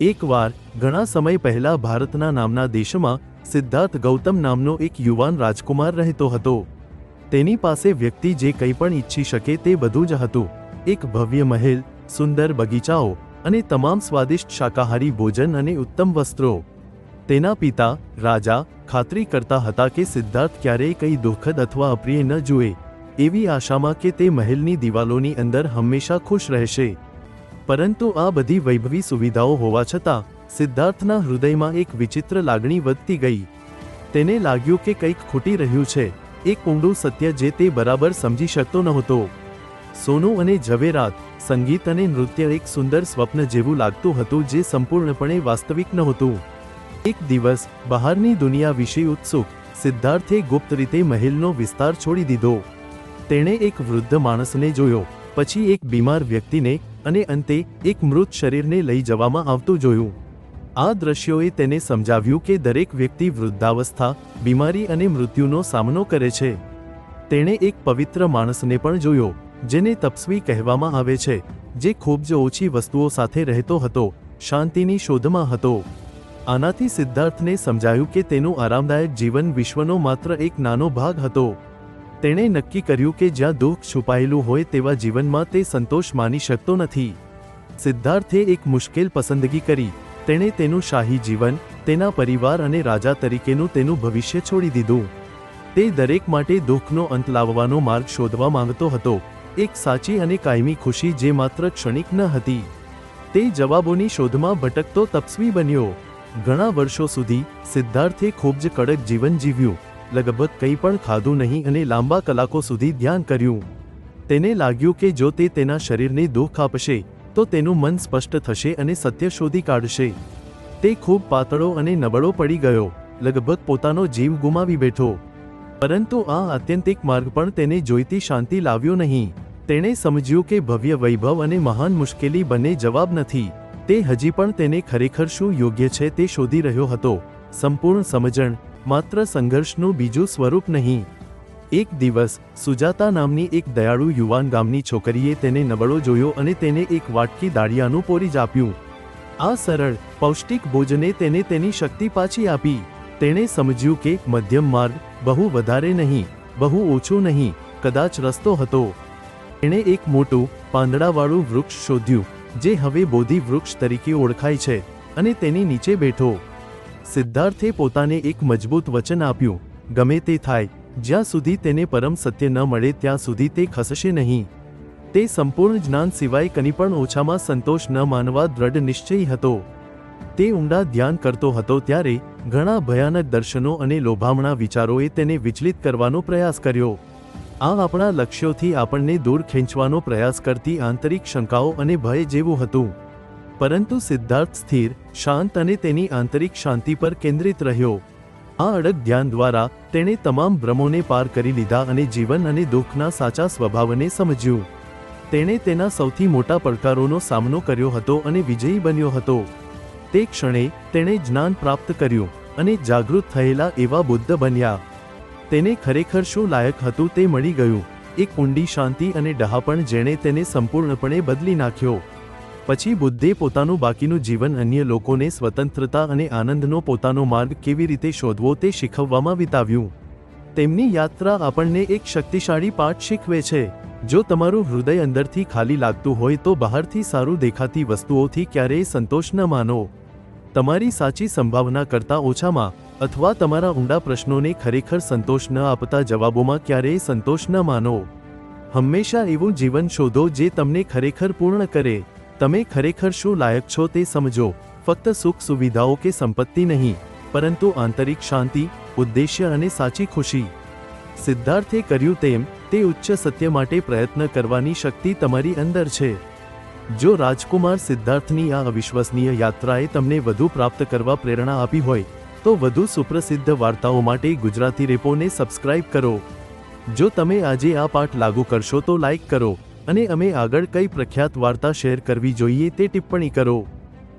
એકવાર, ઘણા સમય પહેલા ભારતના નામના દેશમાં સિદ્ધાર્થ ગૌતમ નામનો એક યુવાન રાજકુમાર રહેતો હતો. તેની પાસે વ્યક્તિ જે કંઈ પણ ઈચ્છી શકે તે બધું જ હતું. એક ભવ્ય મહેલ, સુંદર બગીચાઓ અને તમામ સ્વાદિષ્ટ શાકાહારી ભોજન અને ઉત્તમ વસ્ત્રો. તેના પિતા, રાજા, ખાતરી કરતા હતા કે સિદ્ધાર્થ ક્યારેય કંઈ દુઃખદ અથવા અપ્રિય ન જુએ. એવી આશામાં કે તે મહેલની દિવાલોની અંદર હંમેશા ખુશ રહેશે. પરંતુ આ બધી વૈભવી સુવિધાઓ હોવા છતાં, સિદ્ધાર્થના હૃદયમાં એક વિચિત્ર લાગણી વધતી ગઈ. તેને લાગ્યું કે કંઈક ખૂટી રહ્યું છે, એક ઊંડું સત્ય જે તે બરાબર સમજી શકતો નહોતો. સોનું અને ઝવેરાત, સંગીત અને નૃત્ય એક સુંદર સ્વપ્ન જેવું લાગતું હતું જે સંપૂર્ણપણે વાસ્તવિક નહોતું. એક દિવસ, બહારની દુનિયા વિશે ઉત્સુક, સિદ્ધાર્થે ગુપ્ત રીતે મહેલનો વિસ્તાર છોડી દીધો. તેણે એક વૃદ્ધ માણસને જોયો, પછી એક બીમાર વ્યક્તિને અને અંતે એક મૃત શરીરને લઈ જવામાં આવતું જોયું. આ દ્રશ્યોએ તેને સમજાવ્યું કે દરેક વ્યક્તિ વૃદ્ધાવસ્થા, બીમારી અને મૃત્યુનો સામનો કરે છે. તેણે એક પવિત્ર માણસને પણ જોયો, જેને તપસ્વી કહેવામાં આવે છે, જે ખૂબ જ ઓછી વસ્તુઓ સાથે રહેતો હતો, શાંતિની શોધમાં હતો. આનાથી સિદ્ધાર્થને સમજાયું કે તેનું આરામદાયક જીવન વિશ્વનો માત્ર એક નાનો ભાગ હતો. તેણે નક્કી કર્યું કે જ્યાં દુઃખ છુપાયેલું હોય તેવા જીવનમાં તે સંતોષ માની શકતો નથી. સિદ્ધાર્થે એક મુશ્કેલ પસંદગી કરી. તેણે તેનું શાહી જીવન, તેના પરિવાર અને રાજા તરીકેનું તેનું ભવિષ્ય છોડી દીધું. તે દરેક માટે દુઃખનો અંત લાવવાનો માર્ગ શોધવા માંગતો હતો. એક સાચી અને કાયમી ખુશી જે માત્ર ક્ષણિક ન હતી. તે જવાબોની શોધમાં ભટકતો તપસ્વી બન્યો. ઘણા વર્ષો સુધી સિદ્ધાર્થે ખૂબ જ કડક જીવન જીવ્યું. લગભગ કંઈ પણ ખાધું નહીં અને લાંબા કલાકો સુધી ધ્યાન કર્યું. તેને લાગ્યું કે જો તે તેના શરીરને દુઃખ આપશે, તો તેનું મન સ્પષ્ટ થશે અને સત્ય શોધી કાઢશે. તે ખૂબ પાતળો અને નબળો પડી ગયો, લગભગ પોતાનો જીવ ગુમાવી બેઠો. પરંતુ આ આત્યંતિક માર્ગ પણ તેને જોઈતી શાંતિ લાવ્યો નહીં. તેણે સમજ્યું કે ભવ્ય વૈભવ અને મહાન મુશ્કેલી બંને જવાબ નથી. તે હજી પણ તેને ખરેખર શું યોગ્ય છે તે શોધી રહ્યો હતો. સંપૂર્ણ સમજણ માત્ર સંઘર્ષનું બીજું સ્વરૂપ નહીં. એક દિવસ, સુજાતા નામની એક દયાળુ યુવાન ગામની છોકરીએ તેને નબળો જોયો અને તેને એક વાટકી દાળિયાનું પોરી જ આપ્યું. આ સરળ, પૌષ્ટિક ભોજને તેને તેની શક્તિ પાછી આપી. તેણે સમજ્યું કે મધ્યમ માર્ગ, બહુ વધારે નહીં, બહુ ઓછું નહીં, કદાચ રસ્તો હતો. એણે એક મોટું, પાંદડાવાળું વૃક્ષ શોધ્યું, જે હવે બોધિ વૃક્ષ તરીકે ઓળખાય છે, અને તેની નીચે બેઠો. સિદ્ધાર્થે પોતાને એક મજબૂત વચન આપ્યું, ગમે તે થાય, જ્યાં સુધી તેને પરમ સત્ય ન મળે ત્યાં સુધી તે ખસશે નહીં. તે સંપૂર્ણ જ્ઞાન સિવાય કની પણ ઓછામાં સંતોષ ન માનવા દ્રઢ નિશ્ચયી હતો. તે ઊંડા ધ્યાન કરતો હતો ત્યારે ઘણા ભયાનક દર્શનો અને લોભામણા વિચારોએ તેને વિચલિત કરવાનો પ્રયાસ કર્યો. આ આપણા લક્ષ્યોથી આપણને દૂર ખેંચવાનો પ્રયાસ કરતી આંતરિક શંકાઓ અને ભય જેવું હતું. પરંતુ સિદ્ધાર્થ સ્થિર, શાંત અને તેની આંતરિક શાંતિ પર કેન્દ્રિત રહ્યો. આ અડગ ધ્યાન દ્વારા તેણે તમામ ભ્રમોને પાર કરી લીધા અને જીવન અને દુઃખના સાચા સ્વભાવને સમજ્યું. તેણે તેના સૌથી મોટા પડકારોનો સામનો કર્યો હતો અને વિજયી બન્યો હતો. તે ક્ષણે તેણે જ્ઞાન પ્રાપ્ત કર્યું અને જાગૃત થયેલા એવા બુદ્ધ બન્યા. તેને ખરેખર શું લાયક હતું તે મળી ગયું. એક ઊંડી શાંતિ અને ડહાપણ જેણે તેને સંપૂર્ણપણે બદલી નાખ્યો. પછી બુદ્ધે પોતાનું બાકીનું જીવન અન્ય લોકોને સ્વતંત્રતા અને આનંદનો પોતાનો માર્ગ કેવી રીતે શોધવો તે શીખવવામાં વિતાવ્યું. તેમની યાત્રા આપણને એક શક્તિશાળી પાઠ શીખવે છે. જો તમારું હૃદય અંદરથી ખાલી લાગતું હોય તો બહારથી સારું દેખાતી વસ્તુઓથી ક્યારેય સંતોષ ન માનો. તમારી સાચી સંભાવના કરતાં ઓછામાં, અથવા તમારા ઊંડા પ્રશ્નોને ખરેખર સંતોષ ન આપતા જવાબોમાં ક્યારેય સંતોષ ન માનો. હંમેશા એવું જીવન શોધો જે તમને ખરેખર પૂર્ણ કરે. તમે ખરેખર શું લાયક છો તે સમજો. ફક્ત સુખ સુવિધાઓ કે સંપત્તિ નહીં, પરંતુ આંતરિક શાંતિ, ઉદ્દેશ્ય અને સાચી ખુશી. સિદ્ધાર્થે કર્યું તેમ, તે ઉચ્ચ સત્ય માટે પ્રયત્ન કરવાની શક્તિ તમારી અંદર છે. જો રાજકુમાર સિદ્ધાર્થની આ અવિશ્વસનીય યાત્રાએ તમને વધુ પ્રાપ્ત કરવા પ્રેરણા આપી હોય, તો વધુ સુપ્રસિદ્ધ વાર્તાઓ માટે ગુજરાતી રેપોને સબસ્ક્રાઇબ કરો. જો તમે આજે આ પાઠ લાગુ કરશો તો લાઇક કરો. અને અમે આગળ કઈ પ્રખ્યાત વાર્તા શેર કરવી જોઈએ તે ટિપ્પણી કરો.